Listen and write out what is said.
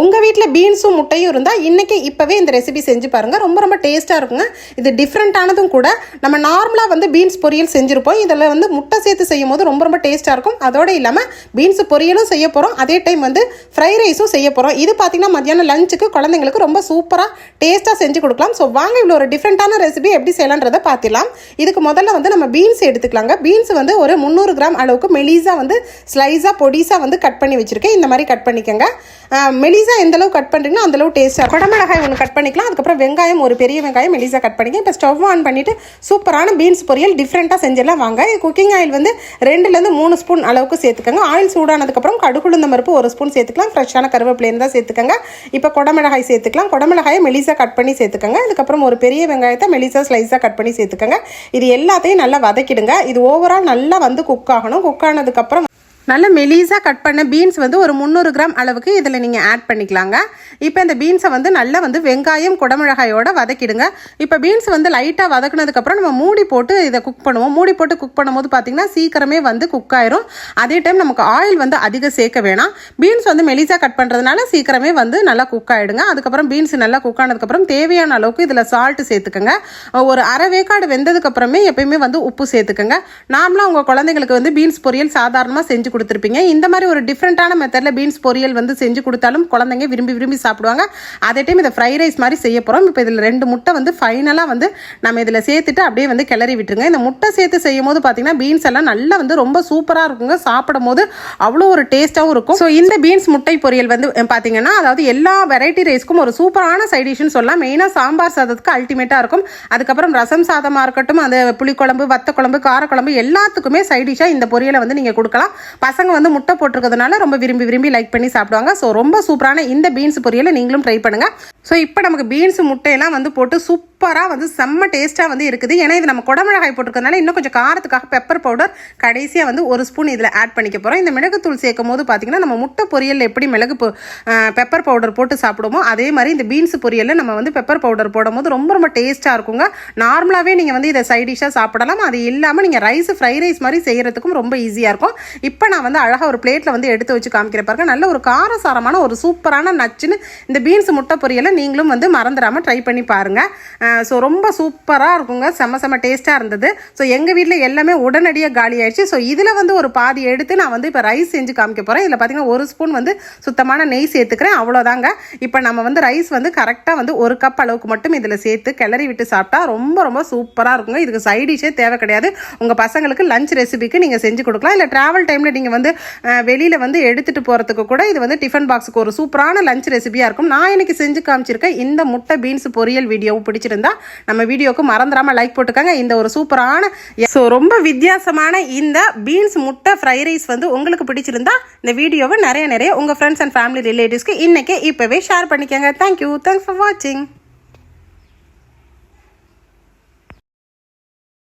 உங்கள் வீட்டில் பீன்ஸும் முட்டையும் இருந்தால் இன்றைக்கி இப்போவே இந்த ரெசிபி செஞ்சு பாருங்கள் ரொம்ப ரொம்ப டேஸ்ட்டாக இருக்குங்க. இது டிஃப்ரெண்ட்டானதும் கூட நம்ம நார்மலாக வந்து பீன்ஸ் பொரியல் செஞ்சுருப்போம். இதில் வந்து முட்டை சேர்த்து செய்யும் போது ரொம்ப ரொம்ப டேஸ்ட்டாக இருக்கும். அதோடு இல்லாமல் பீன்ஸ் பொரியலும் செய்ய போகிறோம் அதே டைம் வந்து ஃப்ரை ரைஸும் செய்ய போகிறோம் இது பார்த்திங்கன்னா மத்தியானம் லஞ்சுக்கு குழந்தைங்களுக்கு ரொம்ப சூப்பராக டேஸ்ட்டாக செஞ்சு கொடுக்கலாம். ஸோ வாங்க இவ்வளோ ஒரு டிஃப்ரெண்ட்டான ரெசிபி எப்படி செய்யலான்றதை பார்த்துலாம் இதுக்கு முதல்ல வந்து நம்ம பீன்ஸ் எடுத்துக்கலாங்க. பீன்ஸ் வந்து ஒரு முந்நூறு கிராம் அளவுக்கு மெலிஸாக வந்து ஸ்லைஸாக பொடிஸாக வந்து கட் பண்ணி வச்சுருக்கேன். இந்த மாதிரி கட் பண்ணிக்கோங்க. மெலிஸ் எந்த அளவு கட் பண்ணுறீங்களோ அந்த அளவு டேஸ்ட்டாக குடமிளகாய் ஒன்று கட் பண்ணிக்கலாம். அதுக்கப்புறம் வெங்காயம் ஒரு பெரிய வெங்காயம் மெலிசா கட் பண்ணிக்க இப்போ ஸ்டவ் ஆன் பண்ணிவிட்டு சூப்பரான பீன்ஸ் பொரியல் டிஃப்ரெண்ட்டாக செஞ்சிடலாம். வாங்க குக்கிங் ஆயில் வந்து ரெண்டுலேருந்து மூணு ஸ்பூன் அளவுக்கு சேர்த்துக்கோங்க. ஆயில் சூடானதுக்கப்புறம் கடுகுளுந்த பருப்பு ஒரு ஸ்பூன் சேர்த்துக்கலாம். ஃப்ரெஷ்ஷான கருவேப்பிலையும் தான் சேர்த்துக்கோங்க. இப்போ குடமிளகாய் சேர்த்துக்கலாம். குடமிளகாயை மெலிசா கட் பண்ணி சேர்த்துக்கோங்க. அதுக்கப்புறம் ஒரு பெரிய வெங்காயத்தை மெலிசா ஸ்லைஸாக கட் பண்ணி சேர்த்துக்கோங்க. இது எல்லாத்தையும் நல்லா வதக்கிடுங்க. இது ஓவரால் நல்லா வந்து குக் ஆகணும். குக் ஆனதுக்கப்புறம் நல்ல மெலீஸாக கட் பண்ண பீன்ஸ் வந்து ஒரு முந்நூறு கிராம் அளவுக்கு இதில் நீங்கள் ஆட் பண்ணிக்கலாங்க. இப்போ இந்த பீன்ஸை வந்து நல்லா வந்து வெங்காயம் குடமிளகாயோட வதக்கிடுங்க. இப்போ பீன்ஸ் வந்து லைட்டாக வதக்குனதுக்கப்புறம் நம்ம மூடி போட்டு இதை குக் பண்ணுவோம். மூடி போட்டு குக் பண்ணும்போது பார்த்திங்கன்னா சீக்கிரமே வந்து குக் ஆயிரும். அதே டைம் நமக்கு ஆயில் வந்து அதிகம் சேர்க்க வேணாம். பீன்ஸ் வந்து மெலிஸாக கட் பண்ணுறதுனால சீக்கிரமே வந்து நல்லா குக் ஆகிடுங்க அதுக்கப்புறம் பீன்ஸ் நல்லா குக் ஆனதுக்கப்புறம் தேவையான அளவுக்கு இதில் சால்ட் சேர்த்துக்கோங்க. ஒரு அரை வேக்காடு வெந்ததுக்கப்புறமே எப்பயுமே வந்து உப்பு சேர்த்துக்கோங்க. நார்மலாக உங்கள் குழந்தைங்களுக்கு வந்து பீன்ஸ் பொரியல் சாதாரணமாக செஞ்சு கொடுத்துருப்பீங்க. இந்த மாதிரி ஒரு டிஃப்ரெண்ட்டான மெத்தடில் பீன்ஸ் பொரியல் வந்து செஞ்சு கொடுத்தாலும் குழந்தைங்க விரும்பி விரும்பி சாப்பிடுவாங்க. அதே டைம் இதை ஃப்ரை ரைஸ் மாதிரி செய்ய போகிறோம் இப்போ இதில் ரெண்டு முட்டை வந்து ஃபைனலாக வந்து நம்ம இதில் சேர்த்துட்டு அப்படியே வந்து கிளறி விட்டுருங்க. இந்த முட்டை சேர்த்து செய்யும் போது பார்த்தீங்கன்னா பீன்ஸ் எல்லாம் நல்லா வந்து ரொம்ப சூப்பராக இருக்குங்க. சாப்பிடும் போது அவ்வளோ ஒரு டேஸ்ட்டாகவும் இருக்கும். ஸோ இந்த பீன்ஸ் முட்டை பொரியல் வந்து பார்த்தீங்கன்னா அதாவது எல்லா வெரைட்டி ரைஸ்க்கும் ஒரு சூப்பரான சைட் டிஷ்னு சொல்லலாம். மெயினாக சாம்பார் சாதத்துக்கு அல்டிமேட்டாக இருக்கும். அதுக்கப்புறம் ரசம் சாதமாக இருக்கட்டும் அந்த புளிக்குழம்பு வத்த குழம்பு காரக்குழம்பு எல்லாத்துக்குமே சைட் டிஷ்ஷாக இந்த பொரியலை வந்து நீங்கள் கொடுக்கலாம். பசங்க வந்து முட்டை போட்டிருக்கிறதுனால ரொம்ப விரும்பி விரும்பி லைக் பண்ணி சாப்பிடுவாங்க. ஸோ ரொம்ப சூப்பரான இந்த பீன்ஸ் பொரியலை நீங்களும் ட்ரை பண்ணுங்கள் ஸோ இப்போ நமக்கு பீன்ஸ் முட்டையெல்லாம் வந்து போட்டு சூப்பராக வந்து செம்ம டேஸ்ட்டாக வந்து இருக்குது. ஏன்னா இது நம்ம குடமிளகாய் போட்டிருக்கிறதுனால இன்னும் கொஞ்சம் காரத்துக்காக பெப்பர் பவுடர் கடைசியாக வந்து ஒரு ஸ்பூன் இதில் ஆட் பண்ணிக்க போகிறோம் இந்த மிளகுத்தூள் சேர்க்கும் போது பார்த்திங்கன்னா நம்ம முட்டை பொரியலில் எப்படி மிளகு பெப்பர் பவுடர் போட்டு சாப்பிடுவோம் அதே மாதிரி இந்த பீன்ஸ் பொரியலில் நம்ம வந்து பெப்பர் பவுடர் போடும்போது ரொம்ப ரொம்ப டேஸ்ட்டாக இருக்குங்க. நார்மலாகவே நீங்கள் வந்து இதை சைட் டிஷ்ஷாக சாப்பிடலாம். அது இல்லாமல் நீங்கள் ரைஸ் ஃப்ரை ரைஸ் மாதிரி செய்கிறதுக்கும் ரொம்ப ஈஸியாக இருக்கும். இப்போ நான் வந்து அழகாக ஒரு பிளேட்டில் வந்து எடுத்து வச்சு காமிக்கிற பாருங்க. நல்ல ஒரு காரசாரமான ஒரு சூப்பரான நச்சுன்னு இந்த பீன்ஸ் முட்டை பொரியலை நீங்களும் வந்து மறந்துடாமல் ட்ரை பண்ணி பாருங்கள் ஸோ ரொம்ப சூப்பராக இருக்குங்க. செம்ம செம்ம டேஸ்ட்டாக இருந்தது. ஸோ எங்கள் வீட்டில் எல்லாமே உடனடியாக காலி ஆயிடுச்சு ஸோ இதில் வந்து ஒரு பாதி எடுத்து நான் வந்து இப்போ ரைஸ் செஞ்சு காமிக்க போகிறேன் இதில் பார்த்தீங்கன்னா ஒரு ஸ்பூன் வந்து சுத்தமான நெய் சேர்த்துக்கிறேன். அவ்வளோதாங்க இப்போ நம்ம வந்து ரைஸ் வந்து கரெக்டாக வந்து ஒரு கப் அளவுக்கு மட்டும் இதில் சேர்த்து கிளறி விட்டு சாப்பிட்டா ரொம்ப ரொம்ப சூப்பராக இருக்குங்க. இதுக்கு சைடிஷே தேவை கிடையாது. உங்கள் பசங்களுக்கு லஞ்ச் ரெசிபிக்கு நீங்கள் செஞ்சு கொடுக்கலாம். இல்லை ட்ராவல் டைமில் நீங்கள் வந்து வெளியில் வந்து எடுத்துகிட்டு போகிறதுக்கு கூட இது வந்து டிஃபன் பாக்ஸுக்கு ஒரு சூப்பரான லஞ்ச் ரெசிபியாக இருக்கும். நான் இன்னைக்கு செஞ்சு காமிச்சிருக்கேன் இந்த முட்டை பீன்ஸ் பொரியல் வீடியோவும் பிடிச்சிருந்தா நம்ம வீடியோக்கு மறந்துடாமல் லைக் போட்டுக்கோங்க. இந்த ஒரு சூப்பரான ஸோ ரொம்ப வித்தியாசமான இந்த பீன்ஸ் முட்டை ஃப்ரை ரைஸ் வந்து உங்களுக்கு பிடிச்சிருந்தா இந்த வீடியோவை நிறைய நிறைய உங்கள் ஃப்ரெண்ட்ஸ் அண்ட் ஃபேமிலி ரிலேட்டிவ்ஸ்க்கு இன்றைக்கே இப்போவே ஷேர் பண்ணிக்கோங்க. தேங்க்யூ தேங்க்ஸ் ஃபார் வாட்சிங்